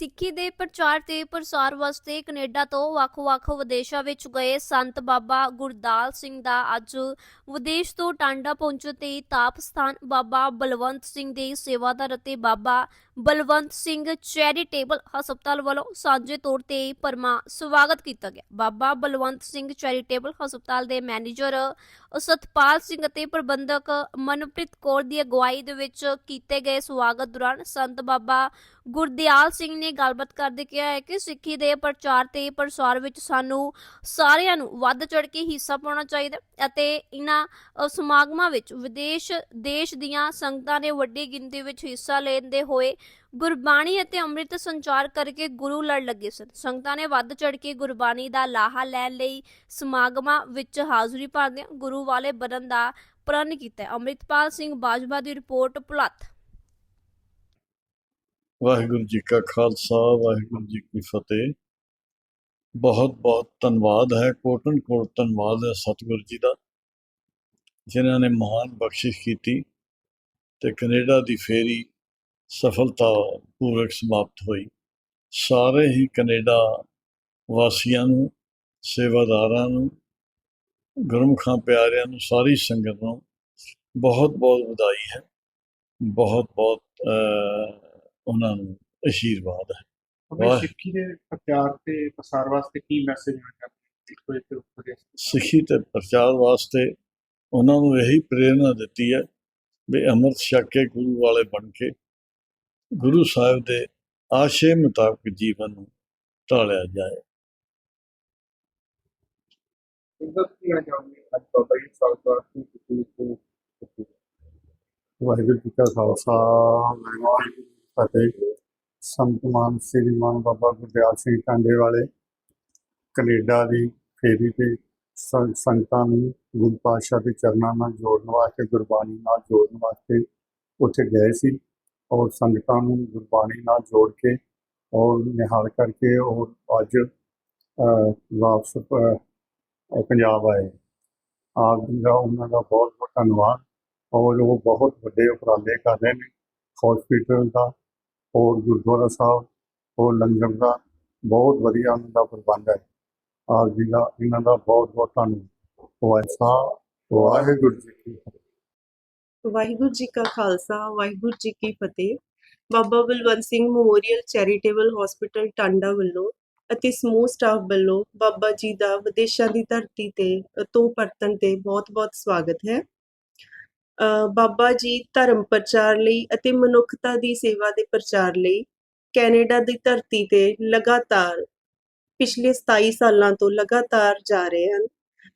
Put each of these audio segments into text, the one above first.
ਸਿੱਖੀ ਦੇ ਪ੍ਰਚਾਰ ਤੇ ਪ੍ਰਸਾਰ ਵਾਸਤੇ ਕੈਨੇਡਾ ਤੋਂ ਵੱਖ-ਵੱਖ ਵਿਦੇਸ਼ਾਂ ਵਿੱਚ ਗਏ ਸੰਤ ਬਾਬਾ ਗੁਰਦਾਲ ਸਿੰਘ ਦਾ ਅੱਜ ਵਿਦੇਸ਼ ਤੋਂ ਟਾਂਡਾ ਪਹੁੰਚਣ ਤੇ ਤਾਪ ਸਥਾਨ ਬਾਬਾ ਬਲਵੰਤ ਸਿੰਘ ਦੇ ਸੇਵਾਦਾਰ ਅਤੇ ਬਾਬਾ ਬਲਵੰਤ ਸਿੰਘ ਚੈਰੀਟੇਬਲ ਹਸਪਤਾਲ ਵੱਲੋਂ ਸਾਂਝੇ ਤੌਰ ਤੇ ਪਰਮਾ ਸਵਾਗਤ ਕੀਤਾ ਗਿਆ। ਬਾਬਾ ਬਲਵੰਤ ਸਿੰਘ ਚੈਰੀਟੇਬਲ ਹਸਪਤਾਲ ਦੇ ਮੈਨੇਜਰ ਸਤਪਾਲ ਸਿੰਘ ਅਤੇ ਪ੍ਰਬੰਧਕ ਮਨਪ੍ਰੀਤ ਕੌਰ ਦੀ ਅਗਵਾਈ ਦੇ ਵਿੱਚ ਕੀਤੇ ਗਏ ਸਵਾਗਤ ਦੌਰਾਨ ਸੰਤ ਬਾਬਾ ਗੁਰਦਿਆਲ ਸਿੰਘ ਨੇ ਗੱਲਬਾਤ ਕਰਦੇ ਕਿਹਾ ਹੈ ਕਿ ਸਿੱਖੀ ਦੇ ਪ੍ਰਚਾਰ ਤੇ ਪ੍ਰਸਾਰ ਵਿੱਚ ਸਾਨੂੰ ਸਾਰਿਆਂ ਨੂੰ ਵੱਧ ਚੜ ਕੇ ਹਿੱਸਾ ਪਾਉਣਾ ਚਾਹੀਦਾ ਹੈ ਅਤੇ ਇਹਨਾਂ ਸਮਾਗਮਾਂ ਵਿੱਚ ਵਿਦੇਸ਼, ਦੇਸ਼ ਦੀਆਂ ਸੰਗਤਾਂ ਨੇ ਵੱਡੀ ਗਿਣਤੀ ਵਿੱਚ ਹਿੱਸਾ ਲੈਂਦੇ ਹੋਏ ਗੁਰਬਾਣੀ ਅਤੇ ਅੰਮ੍ਰਿਤ ਸੰਚਾਰ ਕਰਕੇ ਗੁਰੂ ਲੜ ਲੱਗੇ ਸਨ। ਸੰਗਤਾਂ ਨੇ ਵੱਧ ਚੜ ਕੇ ਗੁਰਬਾਣੀ ਦਾ ਲਾਹਾ ਲੈਣ ਲਈ ਸਮਾਗਮਾਂ ਵਿੱਚ ਹਾਜ਼ਰੀ ਭਰਦਿਆਂ ਗੁਰੂ ਵਾਲੇ ਬਣਨ ਦਾ ਪ੍ਰਣ ਕੀਤਾ। ਅੰਮ੍ਰਿਤਪਾਲ ਸਿੰਘ ਬਾਜਵਾ ਦੀ ਰਿਪੋਰਟ ਪੁਲੱਤ ਵਾਹਿਗੁਰੂ ਜੀ ਕਾ ਖਾਲਸਾ, ਵਾਹਿਗੁਰੂ ਜੀ ਕੀ ਫਤਿਹ। ਬਹੁਤ ਬਹੁਤ ਧੰਨਵਾਦ ਹੈ, ਕੋਟਨ ਕੋਟ ਧੰਨਵਾਦ ਹੈ ਸਤਿਗੁਰੂ ਜੀ ਦਾ, ਜਿਨ੍ਹਾਂ ਨੇ ਮਹਾਨ ਬਖਸ਼ਿਸ਼ ਕੀਤੀ ਤੇ ਕੈਨੇਡਾ ਦੀ ਫੇਰੀ ਸਫਲਤਾ ਪੂਰਵਕ ਸਮਾਪਤ ਹੋਈ। ਸਾਰੇ ਹੀ ਕੈਨੇਡਾ ਵਾਸੀਆਂ ਨੂੰ ਸੇਵਾਦਾਰਾਂ ਨੂੰ ਗੁਰਮੁਖਾਂ ਪਿਆਰਿਆਂ ਨੂੰ ਸਾਰੀ ਸੰਗਤ ਨੂੰ ਬਹੁਤ ਬਹੁਤ ਵਧਾਈ ਹੈ। ਬਹੁਤ ਬਹੁਤ ਉਹਨਾਂ ਨੂੰ ਅਸ਼ੀਰਵਾਦ ਹੈ। ਸਿੱਖੀ ਦੇ ਪ੍ਰਚਾਰ ਤੇ ਪ੍ਰਸਾਰ ਵਾਸਤੇ ਕੀ ਮੈਸੇਜ ਦੇਣਾ ਚਾਹੁੰਦੇ ਸਿੱਖੀ ਤੇ ਪ੍ਰਚਾਰ ਵਾਸਤੇ ਉਹਨਾਂ ਨੂੰ ਇਹੀ ਪ੍ਰੇਰਣਾ ਦਿੱਤੀ ਹੈ ਵੀ ਅੰਮ੍ਰਿਤ ਛਕ ਕੇ ਗੁਰੂ ਵਾਲੇ ਬਣ ਕੇ ਗੁਰੂ ਸਾਹਿਬ ਦੇ ਆਸ਼ੇ ਮੁਤਾਬਕ ਜੀਵਨ ਨੂੰ ਢਾਲਿਆ ਜਾਏ। ਵਾਹਿਗੁਰੂ ਜੀ ਕਾ ਖਾਲਸਾ, ਵਾਹਿਗੁਰੂ ਜੀ ਫਤਿਹ। ਸੰਤ ਮਾਨ, ਸ੍ਰੀ ਮਾਨ ਬਾਬਾ ਗੁਰਦਿਆਲ ਸਿੰਘ ਟਾਂਡੇ ਵਾਲੇ ਕੈਨੇਡਾ ਦੀ ਫੇਰੀ ਤੇ ਸੰ- ਸੰਗਤਾਂ ਨੂੰ ਗੁਰੂ ਪਾਤਸ਼ਾਹ ਦੇ ਚਰਨਾਂ ਨਾਲ ਜੋੜਨ ਵਾਸਤੇ, ਗੁਰਬਾਣੀ ਨਾਲ ਜੋੜਨ ਵਾਸਤੇ ਉੱਥੇ ਗਏ ਸੀ। ਔਰ ਸੰਗਤਾਂ ਨੂੰ ਗੁਰਬਾਣੀ ਨਾਲ ਜੋੜ ਕੇ ਔਰ ਨਿਹਾਲ ਕਰਕੇ ਔਰ ਅੱਜ ਵਾਪਸ ਪੰਜਾਬ ਆਏ। ਆਪ ਜੀ ਦਾ ਉਹਨਾਂ ਦਾ ਬਹੁਤ ਬਹੁਤ ਧੰਨਵਾਦ ਔਰ ਉਹ ਬਹੁਤ ਵੱਡੇ ਉਪਰਾਲੇ ਕਰ ਰਹੇ ਨੇ। ਹਸਪੀਟਲ ਦਾ ਔਰ ਗੁਰਦੁਆਰਾ ਸਾਹਿਬ ਔਰ ਲੰਗਰ ਦਾ ਬਹੁਤ ਵਧੀਆ ਉਹਨਾਂ ਦਾ ਪ੍ਰਬੰਧ ਹੈ। ਆਪ ਜੀ ਦਾ ਇਹਨਾਂ ਦਾ ਬਹੁਤ ਬਹੁਤ ਧੰਨਵਾਦ। ਵਾਹਿਸਾ ਵਾਹਿਗੁਰੂ ਜੀ ਕੀ ਵਾਹਿਗੁਰੂ ਜੀ ਕਾ ਖਾਲਸਾ ਵਾਹਿਗੁਰੂ ਜੀ ਕੀ ਫਤਿਹ। Baba Balwant Singh memorial charitable hospital Tanda ਵੱਲੋਂ ਅਤੇ ਸਮੂਹ ਸਟਾਫ ਵੱਲੋਂ ਬਾਬਾ ਜੀ ਦਾ ਵਿਦੇਸ਼ਾਂ ਦੀ ਧਰਤੀ ਤੇ ਤੋਂ ਪਰਤਣ ਤੇ ਬਹੁਤ-ਬਹੁਤ ਸਵਾਗਤ ਹੈ। ਅ, ਬਾਬਾ ਜੀ ਧਰਮ ਪ੍ਰਚਾਰ ਲਈ ਅਤੇ ਮਨੁੱਖਤਾ ਦੀ ਸੇਵਾ ਦੇ ਪ੍ਰਚਾਰ ਲਈ ਕੈਨੇਡਾ ਦੀ ਧਰਤੀ ਤੇ ਲਗਾਤਾਰ ਪਿਛਲੇ 27 ਸਾਲਾਂ ਤੋਂ ਲਗਾਤਾਰ ਜਾ ਰਹੇ ਹਨ।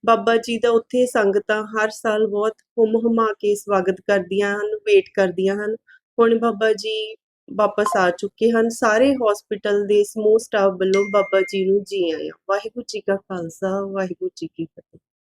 ਬਾਬਾ ਜੀ ਦਾ ਉੱਥੇ ਸੰਗਤਾਂ ਹਰ ਸਾਲ ਬਹੁਤ ਹੁਮ ਹੁਮਾ ਕੇ ਸਵਾਗਤ ਕਰਦੀਆਂ ਹਨ, ਵੇਟ ਕਰਦੀਆਂ ਹਨ। ਹੁਣ ਬਾਬਾ ਜੀ ਵਾਪਸ ਆ ਚੁੱਕੇ ਹਨ। ਸਾਰੇ ਹਸਪੀਟਲ ਦੇ ਸਮੂਹ ਸਟਾਫ ਵੱਲੋਂ ਬਾਬਾ ਜੀ ਨੂੰ ਜੀ ਆਇਆਂ। ਵਾਹਿਗੁਰੂ ਜੀ ਕਾ ਖਾਲਸਾ, ਵਾਹਿਗੁਰੂ ਜੀ ਕੀ ਫਤਿਹ।